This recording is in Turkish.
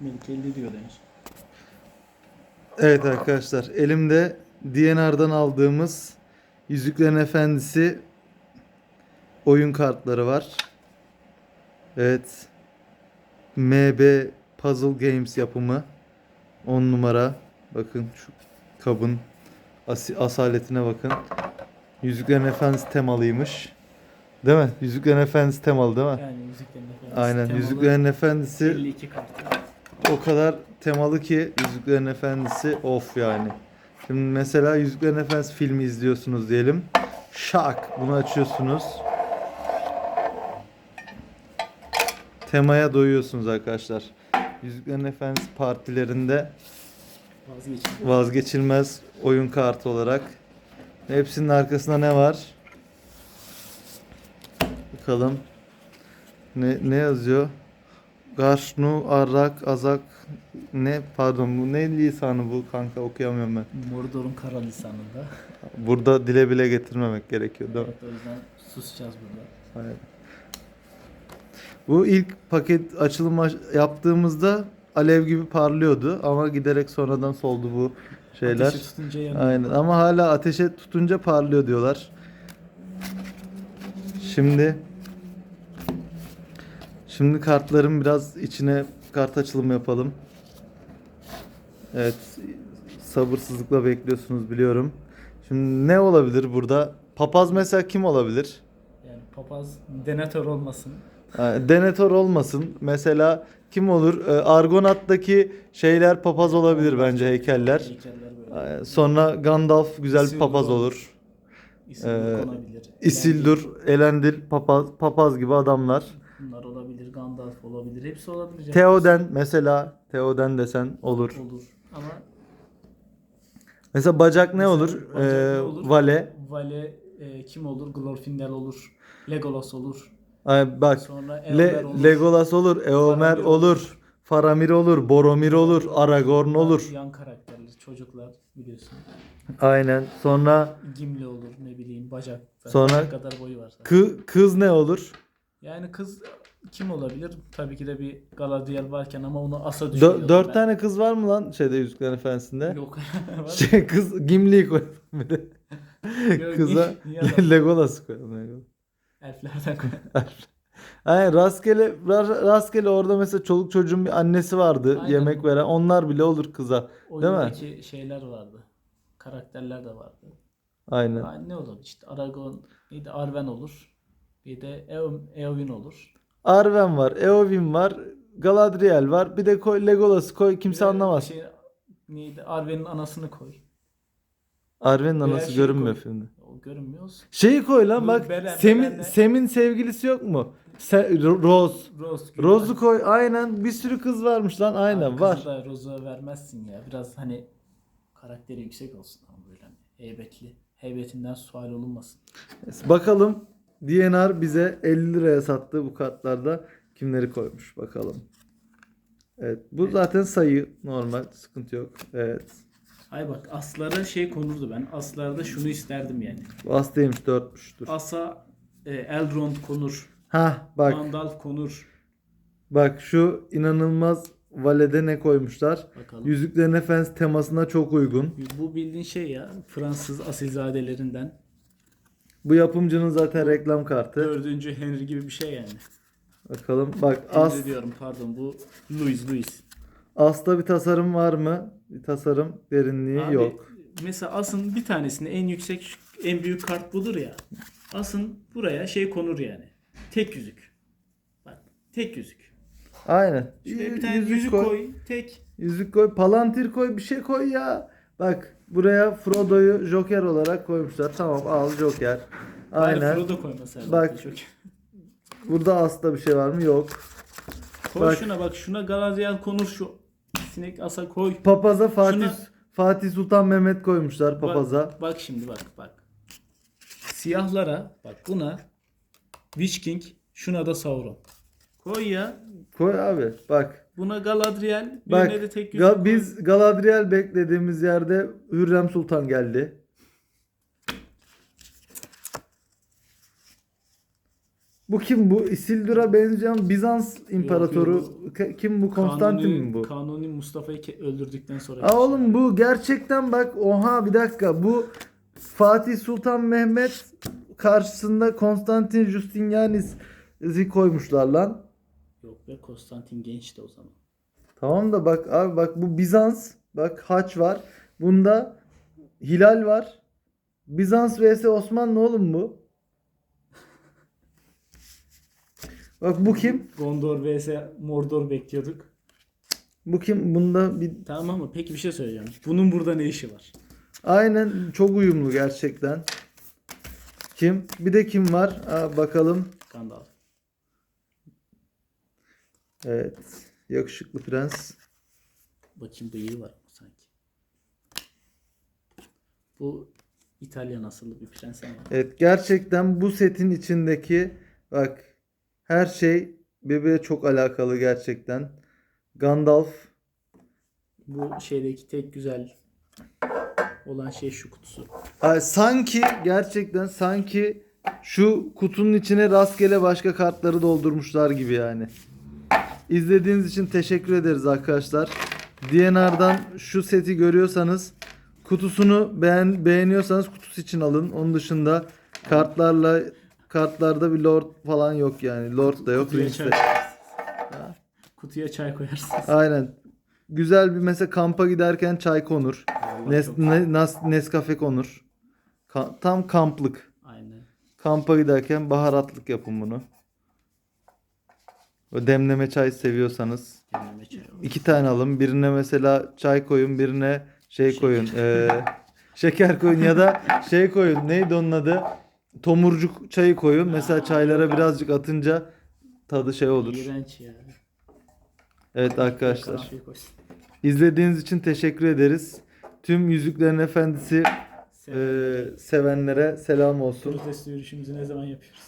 Melike 50 diyor demiş. Evet arkadaşlar elimde DNR'dan aldığımız Yüzüklerin Efendisi oyun kartları var. Evet. MB Puzzle Games yapımı 10 numara. Bakın şu kabın asi- asaletine bakın. Yüzüklerin Efendisi temalıymış. Değil mi? Yüzüklerin Efendisi temalı değil mi? Yani Yüzüklerin Efendisi. Aynen. temalı Yüzüklerin Efendisi 52 kart. o kadar temalı ki Yüzüklerin Efendisi of yani. Şimdi mesela Yüzüklerin Efendisi filmi izliyorsunuz diyelim. Şak bunu açıyorsunuz. Temaya doyuyorsunuz arkadaşlar. Yüzüklerin Efendisi partilerinde Vazgeçin. vazgeçilmez oyun kartı olarak. Hepsinin arkasında ne var? Bakalım. Ne ne yazıyor? Garşnu, Arrak, Azak ne pardon bu ne lisanı bu kanka okuyamıyorum ben. Mordor'un kara lisanında. Burada dile bile getirmemek gerekiyor değil mi? Evet, o yüzden susacağız burada. Aynen. Bu ilk paket açılım aş- yaptığımızda alev gibi parlıyordu ama giderek sonradan soldu bu şeyler. Ateşi tutunca yanıyor. Aynen ama hala ateşe tutunca parlıyor diyorlar. Şimdi Şimdi kartların biraz içine kart açılımı yapalım. Evet. Sabırsızlıkla bekliyorsunuz biliyorum. Şimdi ne olabilir burada? Papaz mesela kim olabilir? Yani papaz denatör olmasın. Ha, Denethor olmasın. Mesela kim olur? Ee, Argonaut'taki şeyler papaz olabilir bence heykeller. Ee, Sonra Gandalf güzel bir Isildur papaz olur. İsimli Ee. Isildur, Elendil, papaz, papaz gibi adamlar. Bunlar olabilir. Gandalf olabilir. Hepsi olabilir. Theoden mesela, Theoden desen olur. Olur. Ama Mesela bacak ne olur? bacak ne Ee, olur? Vale. Vale e, kim olur? Glorfindel olur. Legolas olur. Ay, bak, Sonra Le- Elmer olur. Legolas olur, Eomer Faramir olur, Faramir olur, Boromir olur, Aragorn olur. Yan karakterler, çocuklar biliyorsun. Aynen. Sonra Gimli olur ne bileyim bacak. Sonra- Bacak kadar boyu var. zaten. kı- kız ne olur? Yani kız kim olabilir? Tabii ki de bir Galadriel varken ama onu asa Dö- düşünüyorum dört ben. tane kız var mı lan şeyde Yüzüklerin Efendisi'nde? Yok. Var Şey kız Gimli'yi koy bir de. Yok, Kıza niye adam? Legolas'ı koyalım. Legolas. Elflerden koy. Aynen rastgele ra- rastgele orada mesela çoluk çocuğun bir annesi vardı Aynen. yemek veren onlar bile olur kıza. Değil mi? Oyundaki şeyler vardı. Karakterler de vardı. Aynen. Ha, ne olur işte Aragorn, neydi Arwen olur. Bir de Eowyn, olur. Arwen var, Eowyn var, Galadriel var. Bir de koy Legolas'ı koy kimse Bir anlamaz. Şey, neydi Arwen'in anasını koy. Arwen'in anası şey görünmüyor koy. filmde. O görünmüyor. Şeyi koy lan bak. Beren- Sem'in Sem'in sevgilisi yok mu? Se- Ro- Rose. Rose. Rose'u koy. Aynen. Bir sürü kız varmış lan. Aynen Abi var. Da Rose'a vermezsin ya. Biraz hani karakteri yüksek olsun ama böyle hani heybetli. Heybetinden sual olunmasın. Bakalım DNR bize 50 liraya sattı bu kartlarda. Kimleri koymuş bakalım. Evet. Bu zaten sayı normal. Sıkıntı yok. Evet. Ay bak aslara şey konurdu ben. Aslarda şunu isterdim yani. Bu hastaymış 4'müş. Dur. Asa e, Elrond konur. Hah bak. Gandalf konur. Bak şu inanılmaz valede ne koymuşlar. Bakalım. Yüzüklerin Efendisi temasına çok uygun. Bu bildiğin şey ya. Fransız asilzadelerinden. Bu yapımcının zaten reklam kartı. Dördüncü Henry gibi bir şey yani. Bakalım. Bak Henry As, diyorum pardon bu Louis Louis. As'ta bir tasarım var mı? Bir tasarım derinliği Abi, yok. Mesela asın bir tanesinde en yüksek en büyük kart budur ya. Asın buraya şey konur yani. Tek yüzük. Bak tek yüzük. Aynen. Şuraya bir tane yüzük, koy. Tek. Yüzük koy. Palantir koy. Bir şey koy ya. Bak buraya Frodo'yu Joker olarak koymuşlar. Tamam al Joker. Aynen. Aynen. Frodo koy mesela. Bak. Çok. Burada As'ta bir şey var mı? Yok. Koy Bak. şuna bak. Şuna Galadriel konur şu. Sinek asa koy. Papaza Fatih Şuna- Fatih Sultan Mehmet koymuşlar Bak- papaza. Bak, şimdi bak bak. Siyahlara bak buna Witch King şuna da Sauron. Koy ya. Koy abi. Bak. Buna Galadriel Bak. birine de tek yüzük Ga- biz Galadriel beklediğimiz yerde Hürrem Sultan geldi. Bu kim bu? Isildur'a benzeyen Bizans imparatoru. Ka- Kim bu? Konstantin Kanuni- mi bu? Kanuni Mustafa'yı ke- öldürdükten sonra. Aa oğlum bu gerçekten bak oha bir dakika bu Fatih Sultan Mehmet karşısında Konstantin Justinianis'i koymuşlar lan. Yok be Konstantin gençti o zaman. Tamam da bak abi bak bu Bizans bak haç var. Bunda hilal var. Bizans vs Osmanlı oğlum bu. Bak bu kim? Gondor vs Mordor bekliyorduk. Bu kim? Bunda bir Tamam mı? Peki bir şey söyleyeceğim. Bunun burada ne işi var? aynen çok uyumlu gerçekten. Kim? Bir de kim var? Aa, bakalım. Gandalf. Evet. Yakışıklı prens. Bakayım bıyığı var mı sanki? Bu İtalyan asıllı bir prens ama. Evet gerçekten bu setin içindeki bak her şey birbirine çok alakalı gerçekten. Gandalf Bu şeydeki tek güzel olan şey şu kutusu. Ay, sanki gerçekten sanki şu kutunun içine rastgele başka kartları doldurmuşlar gibi yani. İzlediğiniz için teşekkür ederiz arkadaşlar. DNR'dan şu seti görüyorsanız kutusunu beğen beğeniyorsanız kutusu için alın. Onun dışında kartlarla kartlarda bir lord falan yok yani. Lord da yok, Kutuya Prince çay de. Kutuya çay koyarsınız. Aynen. Güzel bir mesela kampa giderken çay konur. Vallahi Nes, çok- ne, nas, Nescafe konur. Ka- tam kamplık. Aynen. Kampa giderken baharatlık yapın bunu. Demleme çay seviyorsanız Demleme çay olur. iki tane alın. Birine mesela çay koyun, birine şey koyun. eee, şeker koyun ya da şey koyun. Neydi onun adı? Tomurcuk çayı koyun. Mesela çaylara birazcık atınca tadı şey olur. İğrenç ya. Evet arkadaşlar. Koysun. İzlediğiniz için teşekkür ederiz. Tüm Yüzüklerin Efendisi eee, sevenlere selam olsun. Protesto yürüyüşümüzü ne zaman yapıyoruz?